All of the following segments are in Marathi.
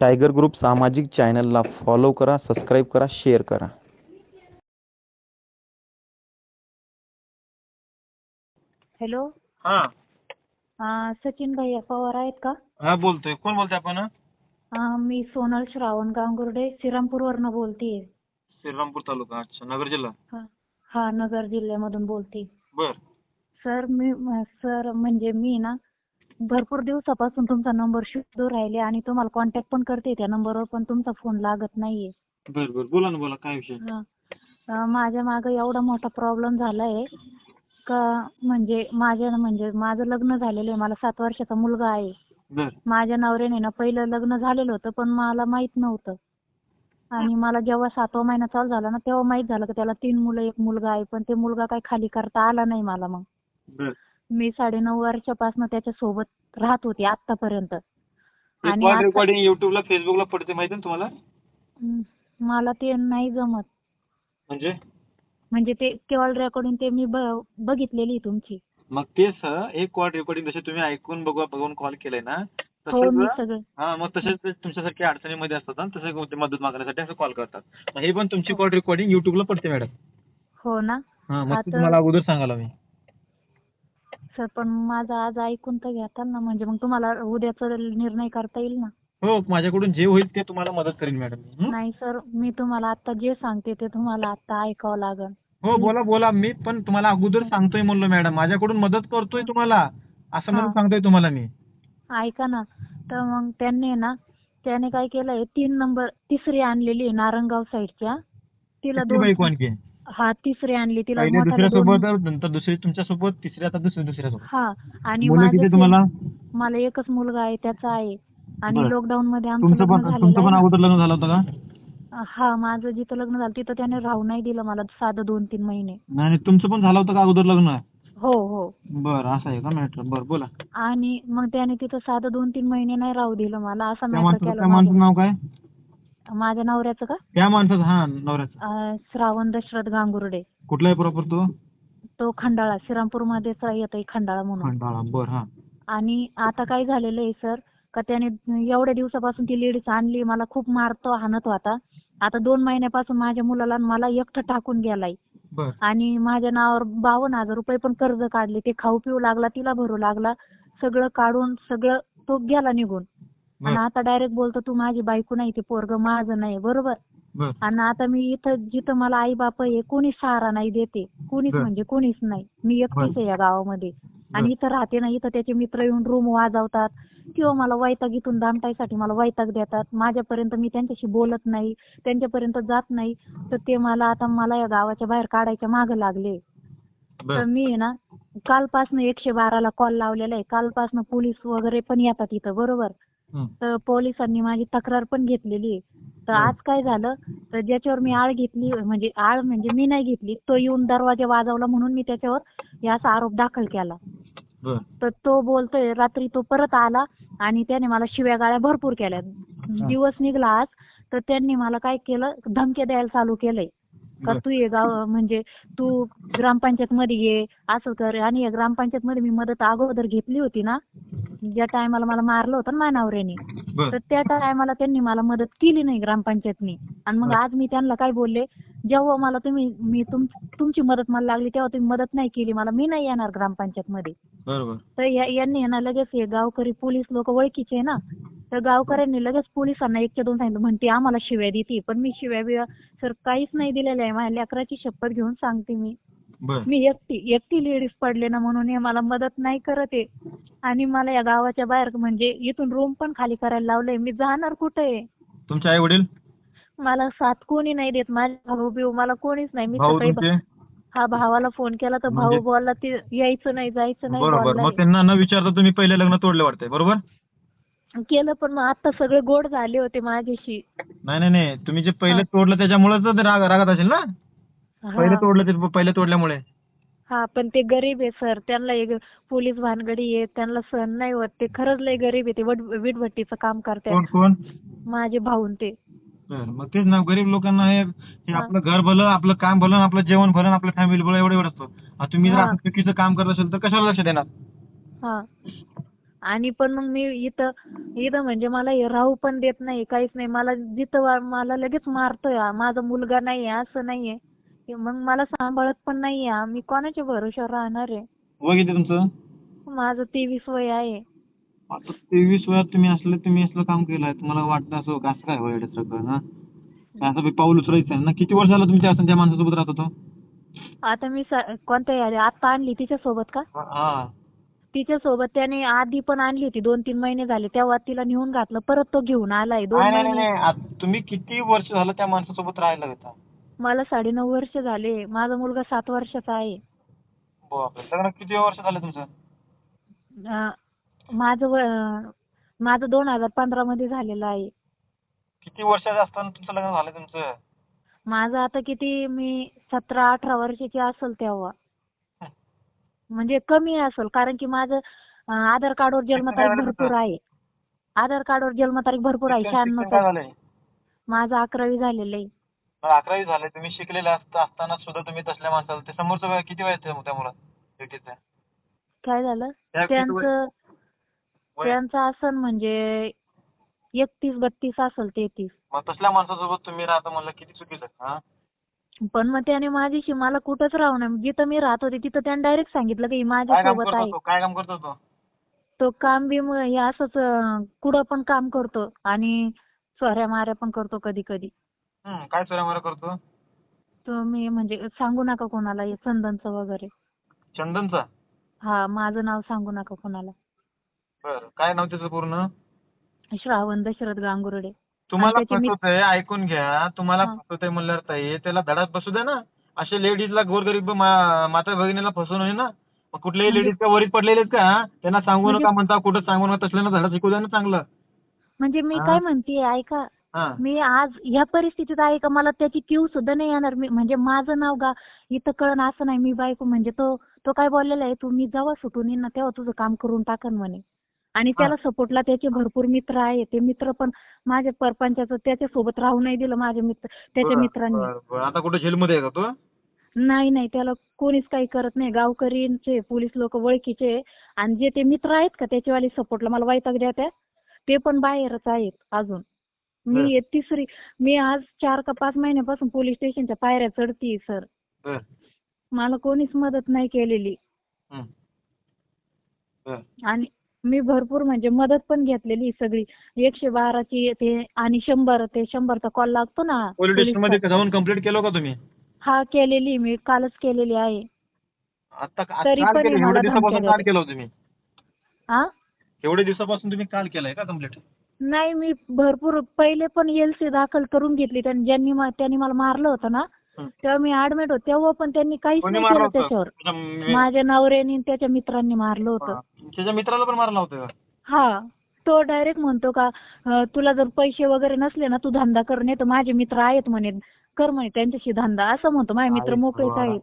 टायगर ग्रुप सामाजिक चॅनलला फॉलो करा सबस्क्राईब करा शेअर करा. हॅलो. हा. अं, सचिन भैया पवार आहेत का? हा बोलतोय. कोण बोलतोय आपण अं, मी सोनल श्रावण गांगुर्डे श्रीरामपूरवरनं बोलतेय श्रीरामपूर तालुका अच्छा. नगर जिल्हा? हा हा, नगर जिल्ह्यामधून बोलते. बर. सर मी म- सर म्हणजे मी ना भरपूर दिवसापासून तुमचा नंबर शोधू राहिले आणि तुम्हाला कॉन्टॅक्ट पण करते त्या नंबरवर पण तुमचा फोन लागत नाहीये. बर बर. बोला ना बोला. काय विषय? हा. अं, माझ्या मागे एवढा मोठा प्रॉब्लेम झालाय का म्हणजे माझ्या म्हणजे माझं लग्न झालेलं आहे. मला सात वर्षाचा मुलगा आहे. बर. माझ्या नवऱ्याने ना पहिलं लग्न झालेलं होतं पण मला माहीत नव्हतं. आणि मला जेव्हा सातवा महिना चालू झाला ना तेव्हा माहीत झालं की त्याला तीन मुलं एक मुलगा आहे पण ते मुलगा काही खाली करता आला नाही मला मग. बर. मी साडेनऊ वर्षापासून त्याच्या सोबत राहत होते आतापर्यंत आणि कॉल आता- रेकॉर्डिंग युट्यूबला फेसबुकला पडते माहिती ना तुम्हाला? हं, मला ते नाही जमत. म्हणजे? म्हणजे ते केवळ रेकॉर्डिंग ते मी ब- बघितलेली तुमची. मग तेच एक कॉल रेकॉर्डिंग जसे तुम्ही ऐकून बघू बघून कॉल केलाय ना हो मी तसंच सगळं हा मग तसेच ते तुमच्यासारख्या अडचणीमध्ये असतात ना तसे ते मदत मागण्यासाठी असं कॉल करतात. मग हे पण तुमची कॉल रेकॉर्डिंग युट्यूबला पडते मॅडम हो ना. हा मग ते आता- तुम्हाला अगोदर सांगायला मी. सर पण माझं आज ऐकून तर घेताल ना म्हणजे मग तुम्हाला उद्याचा निर्णय करता येईल ना. हो माझ्याकडून जे होईल ते तुम्हाला मदत करेन मॅडम हं? नाही सर मी तुम्हाला आता जे सांगते ते तुम्हाला आता ऐकावं लागेल. हो बोला बोला. मी पण तुम्हाला अगोदर सांगतोय म्हणलो मॅडम. माझ्याकडून मदत करतोय तुम्हाला. असं म्हणून हा. सांगतोय तुम्हाला मी. ऐका ना. तर मग त्यांनी ना त्याने काय केलंय तीन नंबर तिसरी आणलेली आहे नारंगाव साईडच्या तिला किती दोन आणखी? हा तिसरी आणली तिला दुसऱ्या सोबत नंतर दुसरी तुमच्यासोबत तिसरी आता दुसरी दुसऱ्या सोबत. हा आणि मुलं तुम्हाला? एकच मुलगा आहे त्याचा आहे. आणि. लॉकडाऊन मध्ये आमचं पण अगोदर लग्न झालं होतं का. हा माझं जिथं लग्न झालं तिथं त्याने राहू नाही दिलं मला साधं दोन तीन महिने. नाही नाही, तुमचं पण झालं होतं का अगोदर लग्न? हो हो. बरं असं आहे का मॅटर बरं बोला. आणि मग त्याने तिथं साधं दोन तीन महिने नाही राहू दिलं मला असा मॅटर केला नाव काय? माझ्या- नवऱ्याचं का? त्या माणसाचं हा नवऱ्याचं. अं, श्रावण दशरथ गांगुर्डे. कुठला आहे प्रॉपर तो? तो खंडाळा श्रीरामपूरमध्येच येतोय खंडाळा म्हणून. खंडाळा बरं हा. आणि आता काय झालेलं आहे सर का त्याने एवढ्या दिवसापासून ती लेडीज आणली मला खूप मारतो हाणत होता आता दोन महिन्यापासून माझ्या मुलाला आणि मला एकटं टाकून गेलाय. बरं. आणि माझ्या नावावर बावन्न हजार रुपये पण कर्ज काढले ते खाऊ पिऊ लागला तिला भरू लागला सगळं काढून सगळं तो गेला निघून. आणि आता डायरेक्ट बोलतो तू माझी बायको नाही ते पोरग माझं नाही बरोबर? बरं. आणि आता मी इथं जिथं मला आई बाप आहे कोणीच सहारा नाही देते. कोणीच. म्हणजे कोणीच नाही. मी एकटीच आहे या गावामध्ये. आणि. इथं राहते ना इथं त्याचे मित्र येऊन रूम वाजवतात. किंवा मला वैताग इथून दामटायसाठी मला वैताग देतात. माझ्यापर्यंत मी त्यांच्याशी बोलत नाही त्यांच्यापर्यंत जात नाही. तर ते मला आता मला या गावाच्या बाहेर काढायच्या मागं लागले. तर मी ना कालपासनं एकशे बाराला कॉल लावलेला आहे. कालपासनं पोलीस वगैरे पण येतात इथं बरोबर? हं. तर पोलिसांनी माझी तक्रार पण घेतलेली आहे. तर हं. आज काय झालं? तर ज्याच्यावर मी आळ घेतली म्हणजे आळ म्हणजे मी नाही घेतली तो येऊन दरवाजा वाजवला म्हणून मी त्याच्यावर या असा आरोप दाखल केला. बरं. तर तो बोलतोय रात्री तो परत आला आणि त्याने मला शिव्या गाळ्या भरपूर केल्या. दिवस निघला आज तर त्यांनी मला काय केलं? धमक्या द्यायला चालू केलंय. का बरं. तू ये गाव म्हणजे तू ग्रामपंचायत मध्ये ये असं कर. आणि या ग्रामपंचायत मध्ये मी मदत अगोदर घेतली होती ना ज्या टायमाला मला मारलं होतं ना माझ्या नवऱ्याने बरं. तर त्या टायमाला त्यांनी मला मदत केली नाही ग्रामपंचायतनी. आणि मग. आज मी त्यांना काय बोलले जेव्हा मला तुम्ही मी तुम तुमची मदत मला लागली तेव्हा तुम्ही मदत नाही केली मला मी नाही येणार ग्रामपंचायत मध्ये बरोबर. तर या- यांनी आहे ना लगेच हे गावकरी पोलीस लोक ओळखीचे आहे ना तर गावकऱ्यांनी लगेच पोलिसांना एकच्या दोन सांगितलं म्हणते आम्हाला शिव्या देते पण मी शिव्या बिव्या सर काहीच नाही दिलेल्या आहे माझ्या लेकराची शपथ घेऊन सांगते मी. मी एकटी एकटी लेडीज पडले ना म्हणून हे मला मदत नाही करत आहे. आणि मला या गावाच्या बाहेर म्हणजे इथून रूम पण खाली करायला लावलंय. मी जाणार कुठे? तुमचे आई वडील मला साथ कोणी नाही देत. माझे भाऊ बिऊ मला कोणीच नाही. मी भाऊ सकाळी तुमचे? हा भावाला फोन केला तर भाऊ म्हणजे- बोलला ते यायचं नाही जायचं नाही बरोबर. बोललाय. मग त्यांना न विचारता तुम्ही पहिले लग्न तोडले वाटतंय. बरोबर? केलं पण मग आता सगळे गोड झाले होते माझ्याशी. नाही नाही नाही. तुम्ही जे पहिले तोडलं त्याच्यामुळे तर ते राग रागात असेल ना? पहिले. तोडलं ते पहिले तोडल्यामुळे. हा पण ते गरीब आहे सर. त्यांना एक पोलीस भानगडी आहे. त्यांना सहन नाही होत. ते खरंच लय गरीब आहे. ते वट वीटभट्टीचं काम कोण करतात. कोण माझे भाऊन ते. बरं, मग तेच ना. गरीब लोकांना हे हे आपलं घर भलं आपलं काम भलं आपलं जेवण भलं आपलं फॅमिली भलं एवढं एवढं असतं. आता तुम्ही जर हा. असं चुकीचं काम करत असेल तर कशाला लक्ष देणार? हा. आणि पण मग मी इथं इथं म्हणजे मला हे राहू पण देत नाही काहीच नाही. मला जिथं वा- मला लगेच मारतोय. हा. माझा मुलगा नाहीये असं नाहीये की मग मला सांभाळत पण नाहीये. हा. मी कोणाच्या भरोश्यावर राहणार आहे? वय किती तुमचं? माझं तेवीस वय आहे. आता तेवीस वयात तुम्ही असलं तुम्ही असलं काम केलंय तुम्हाला वाटतं असं का- असं काय होईल सगळं ना काय असं बी पाऊल उचलायचं आहे ना? किती वर्ष झालं तुमच्या असं त्या माणसासोबत राहत होतो? आता मी स- कोणत्या यादी आता आणली तिच्या सोबत का? हा तिच्या सोबत त्याने आधी पण आणली होती दोन तीन महिने झाले. तेव्हा तिला नेऊन घातलं परत तो घेऊन आलाय दोन नाही नाही महिने. नाही आत- तुम्ही किती वर्ष झालं त्या माणसासोबत राहायला होता मला साडेनऊ वर्ष झाले. माझा मुलगा सात वर्षाचा आहे. बापरे. लग्न किती वर्ष झालं तुमचं? अं, माझं व- माझं दोन हजार पंधरा मध्ये झालेलं आहे. किती वर्षाचं असताना तुमचं लग्न झालं तुमचं? माझं आता किती मी सतरा अठरा वर्षाची असेल तेव्हा. म्हणजे कमी असेल कारण की माझं अं, आधार कार्डवर जन्मतारीख भरपूर? आहे. आधार कार्डवर जन्मतारीख भरपूर आहे शिक्षण- शिक्षण शहाण्णव काय झालंय? माझं अकरावी झालेलं आहे. मग अकरावी झाले तुम्ही शिकलेले असता असताना सुद्धा तुम्ही तसल्या माणसाला ते समोरचं वय किती वय आहे त्या त्या मुला बेटीचं काय झालं? त्या किती वय- त्यांचं वय? त्यांचं असन म्हणजे एकतीस बत्तीस असेल तेहतीस मग तसल्या माणसासोबत तुम्ही राहता म्हणलं किती चुकीचं आहे, हा? पण मग त्याने माझ्याशी मला कुठंच राहू नये. जिथं मी राहत होते तिथं त्याने डायरेक्ट सांगितलं की ही काय काम माझ्यासोबत करतो आहे. तो? काय काम करतो तो? तो काम बी मग हे असंच अं, कुठं पण काम करतो आणि चोऱ्या माऱ्या पण करतो कधी कधी काय चोऱ्या मारा करतो? तो मी म्हणजे सांगू नका कोणाला हे चंदनचं वगैरे. चंदनचा? हा माझं नाव सांगू नका कोणाला. बरं काय नाव त्याचं पूर्ण? श्रावण दशरथ गांगुर्डे. तुम्हाला त्याचे फसवतंय ऐकून घ्या. तुम्हाला हा. फसवतंय म्हणल्यावर ताई त्याला धडात बसू द्या ना. असे लेडीजला गोरगरीब मा- माता भगिनीला फसवू नये ना. मग कुठल्याही म्हणजे- लेडीज का वरीत पडलेले आहेत का? त्यांना सांगू म्हणजे- नका म्हणता कुठं सांगू नका तसल्यानं धडा शिकू द्या ना चांगलं. म्हणजे मी हा. काय म्हणते ऐका हा मी आज ह्या परिस्थितीत आहे का मला त्याची क्यू सुद्धा नाही येणार. मी म्हणजे माझं नाव गा इथं कळण असं नाही. मी बायको म्हणजे तो तो काय बोललेला आहे तू मी जेव्हा सुटून येईन ना तेव्हा तुझं काम करून टाकन म्हणे. आणि त्याला सपोर्टला त्याचे भरपूर मित्र आहे. ते मित्र पण माझ्या परपंचाचं त्याच्या सोबत राहू नाही दिलं माझे मित्र त्याच्या मित्रांनी. आता कुठे जेलमध्ये आहे का तो? नाही नाही. त्याला कोणीच काही करत नाही. गावकरींचे पोलीस लोक ओळखीचे आणि जे ते मित्र आहेत का त्याचेवाले सपोर्टला मला वैताग द्या ते पण बाहेरच आहेत अजून. मी हे. तिसरी मी आज चार का पाच महिन्यापासून पोलीस स्टेशनच्या पायऱ्या चढतीये सर. बरं, मला कोणीच मदत नाही केलेली. बरं. आणि मी भरपूर म्हणजे मदत पण घेतलेली सगळी. एकशे बाराची ते आणि शंभर ते शंभरचा कॉल लागतो ना पोलीस स्टेशन पोलीसचा. मध्ये जाऊन कंप्लेंट केलं का तुम्ही? हा केलेली मी कालच केलेली आहे. आता तरी काल पण केलं? एवढ्या दिवसापासून धमक्या काल देतात. केलं होतं तुम्ही हा एवढ्या दिवसापासून तुम्ही काल केलंय का कंप्लेंट नाही मी भरपूर पहिले पण एलसी दाखल करून घेतली. त्यांनी ज्यांनी मा- त्यांनी मला मारलं होतं ना हं. तेव्हा मी ऍडमिट होते. तेव्हा पण त्यांनी काहीच कोणी नाही मारलं केलं होतं? त्याच्यावर. तुमच्या मी- माझ्या नवऱ्याने आणि त्याच्या मित्रांनी मारलं होतं. हा. त्याच्या मित्राला पण मारला होतं का? हा. तो डायरेक्ट म्हणतो का अं, तुला जर पैसे वगैरे नसले ना तू धंदा कर नाही तर माझे मित्र आहेत म्हणे. कर म्हणे त्यांच्याशी धंदा. असं म्हणतो. माझे मित्र आई मोकळेच. आहेत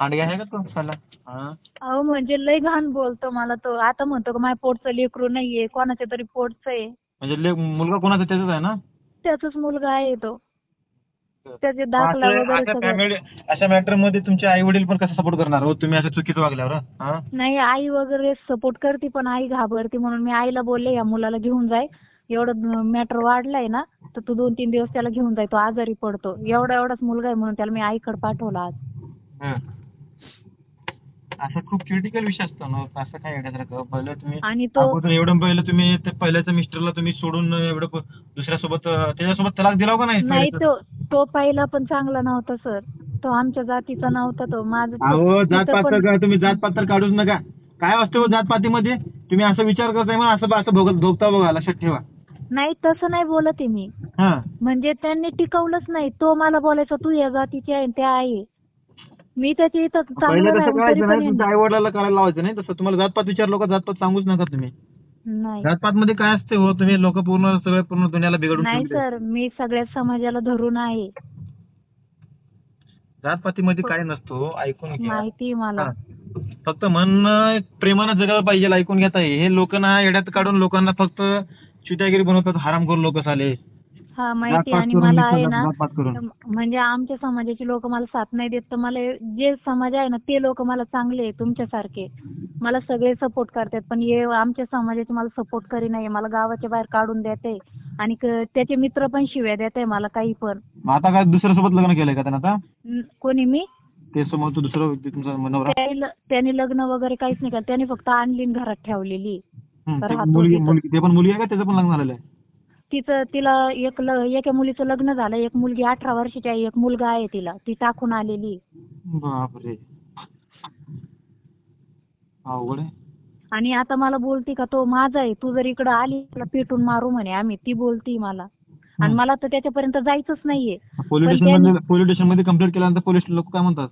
आहे का तो साला? हा? अहो म्हणजे लय घाण बोलतो मला तो. आता म्हणतो का माझ्या पोटचं लेकरू नाहीये. कोणाच्या तरी पोटचं आहे. म्हणजे ले- मुलगा कोणाचा त्याचाच आहे ना? त्याचाच मुलगा आहे तो. त्याचे दाखला वगैरे सगळं. फॅमिली अशा मॅटरमध्ये तुमचे आई वडील पण कसं सपोर्ट करणार हो? तुम्ही असं चुकीचं वागल्यावर हा? नाही आई वगैरे सपोर्ट करते पण आई घाबरते म्हणून मी आईला बोलले या मुलाला घेऊन जाय. एवढं मॅटर वाढलाय ना तर तू दोन तीन दिवस त्याला घेऊन जाय. तो आजारी पडतो. एवढा एवढाच मुलगा आहे म्हणून त्याला मी आईकडे पाठवला आज. हं. असं खूप क्रिटिकल विषय असतो ना असं काय येण्यासारखं पहिलं तुम्ही आणि तो अगोदर एवढं पहिलं तुम्ही ते पहिल्याच्या मिस्टरला तुम्ही सोडून एवढं प- दुसऱ्यासोबत अं, त्याच्यासोबत तलाक दिला का नाही? नाही तो तो पहिला पण चांगला नव्हता सर. तो आमच्या जातीचा नव्हता तो माझं अहो तिथं जातपात पण- काय तुम्ही जातपात तर काढूच नका. काय असतं हो जातपातीमध्ये तुम्ही असं विचार करताय मग असं असं भोगत भोगता बघा लक्षात ठेवा. नाही तसं नाही बोलत आहे मी. हा. म्हणजे त्यांनी टिकवलंच नाही. तो मला बोलायचा तू या जातीची आहे आणि त्या आहे. मी इथं पहिलं चांगलं तसं राहून तरी करायचं पण नाही तुमच्या यांनी- आई वडिलांना करायला लावायचं नाही. तसं तुम्हाला जातपात विचारलो का जातपात सांगूच नका तुम्ही. नाही. जातपात मध्ये काय असते हो तुम्ही? लोक पूर्ण सगळे पूर्ण दुनियाला बिघडून नाही ठेवले. सर मी सगळ्या समाजाला धरून आहे. जातपातीमध्ये काय नसतो ऐकून घ्या. माहिती आहे मला. हा. फक्त म्हणणं प्रेमानं जगायला पाहिजे ऐकून घेता हे लोक ना येड्यात काढून लोकांना फक्त चिटागिरी बनवतात हरामखोर लोक साले. हा माहिती जातपात आणि मला आहे ना म्हणजे आमच्या समाजाचे लोक मला साथ नाही देत. तर मला जे समाज आहे ना ते लोक मला चांगले आहे तुमच्यासारखे. मला सगळे सपोर्ट करतात पण हे आमच्या समाजाचे मला सपोर्ट करी नाही मला गावाच्या बाहेर काढून देते आणि त्याचे मित्र पण शिव्या देते मला काही पण. आता काय दुसऱ्यासोबत लग्न केलंय का त्यानं आता? कोणी मी? ते समोर तो दुसरा व्यक्ती तुमचा त्याने लग्न वगैरे काहीच नाही केलं. त्याने फक्त आणली आणि घरात ठेवलेली. ते पण मुलगी आहे का? त्याचं पण लग्न झालेलं आहे? तिचं तिला एक ल एका मुलीचं लग्न झालं. एक मुलगी अठरा वर्षाची आहे एक मुलगा आहे तिला. ती टाकून आलेली. बापरे. अवघड आहे. आणि आता मला बोलती का तो माझा आहे. तू जर इकडं आली तुला पेटून मारू म्हणे आम्ही. ती बोलती मला. आणि. मला तर त्याच्यापर्यंत जायचंच नाहीये. पोलीस पण स्टेशन त्यांनी- मध्ये पोलीस स्टेशनमध्ये कंप्लेंट केल्यानंतर पोलीस लोक काय म्हणतात?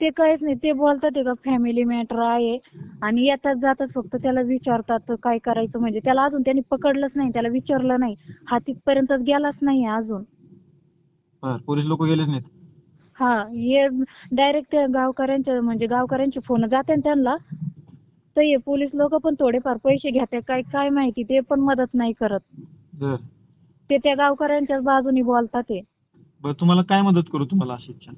ते काहीच नाही. ते बोलतात ते का फॅमिली मॅटर आहे. आणि येतात जातात फक्त. त्याला विचारतात काय करायचं? म्हणजे त्याला अजून त्यांनी पकडलंच नाही. त्याला विचारलं नाही. हा तिथपर्यंत गेलाच नाही अजून. बर पोलीस लोक गेलेच नाहीत. हा हे डायरेक्ट गावकऱ्यांच्या म्हणजे गावकऱ्यांचे फोन जाते ना त्यांना. तर हे पोलीस लोक पण थोडेफार पैसे घेते काय काय माहिती? ते पण मदत नाही करत. बर. ते त्या गावकऱ्यांच्याच बाजूनी बोलतात ते. बर तुम्हाला काय मदत करू तुम्हाला अशी इच्छा?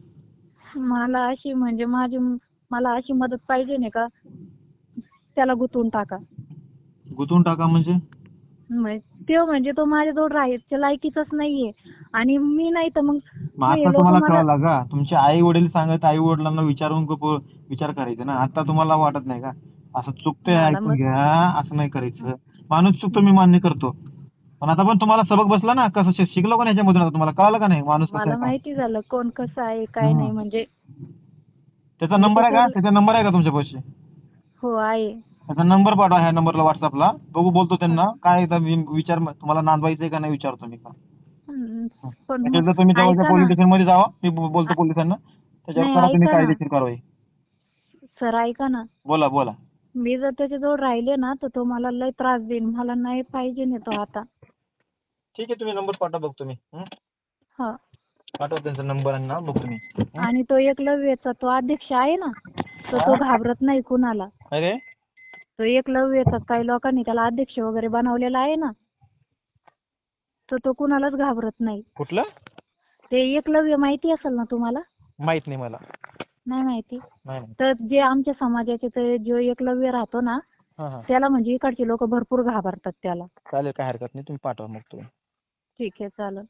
मला अशी म्हणजे माझी मला अशी मदत पाहिजे नाही का? त्याला गुंतवून टाका. गुंतवून टाका म्हणजे? म्हणजे तो म्हणजे तो माझ्याजवळ राहायच्या लायकीचाच नाहीये. आणि मी नाही तर मग मग हे आता लोकं तुम्हाला मला- कळालं का? तुमचे आई वडील सांगत आई वडिलांना विचारून क- प- विचार करायचा ना? आता तुम्हाला वाटत नाही का? असं चुकतंय मला ऐकून मग- घ्या असं नाही करायचं. माणूस चुकतो मी मान्य करतो. पण आता पण तुम्हाला सबक बसला ना कसं शि- शिकलो का नाही याच्यामधून आता तुम्हाला कळालं का नाही? माणूस कसं मला आहे? माहिती झालं कोण कसं आहे काय. नाही म्हणजे त्याचा नंबर आहे का? त्याचा नंबर आहे का तुमच्या पैसे हो आहे. त्याचा नंबर पाठवा ह्या नंबरला व्हॉट्सअपला बघू बोलतो त्यांना. काय एकदा वि- विचार तुम्हाला नांदवायचंय का नाही विचारतो मी का हम्म. पण त्याच्यावर मग जर तुम्ही जवळच्या ऐका पोलीस ना. स्टेशनमध्ये जावा. मी बो- बोलतो पोलिसांना. त्याच्यावर नाही, करा तुम्ही ऐका ना. कायदेशीर कारवाई. सर ऐका ना. बोला बोला. मी जर त्याच्याजवळ राहिले ना तर तो मला लय त्रास देईन. मला नाही पाहिजे नाही तो आता. ठीक आहे तुम्ही नंबर पाठवा बघतो मी. हं? हा. पाठवा त्यांचा नंबर आणि नाव बघतो मी. हं? आणि तो एकलव्याचा तो अध्यक्ष आहे ना तर तो घाबरत नाही कुणाला. अरे? तो एकलव्याचा काही लोकांनी त्याला अध्यक्ष वगैरे बनवलेला आहे ना तर तो कुणालाच घाबरत नाही. कुठलं? ते एकलव्य माहिती असेल ना तुम्हाला? माहीत नाही मला. नाही माहिती. नाही तर जे आमच्या समाजाचे ते जो एकलव्य राहतो ना हां हां. त्याला म्हणजे इकडचे लोक भरपूर घाबरतात त्याला. चालेल काय हरकत नाही तुम्ही पाठवा मग तुम्ही. ठीक आहे चालेल.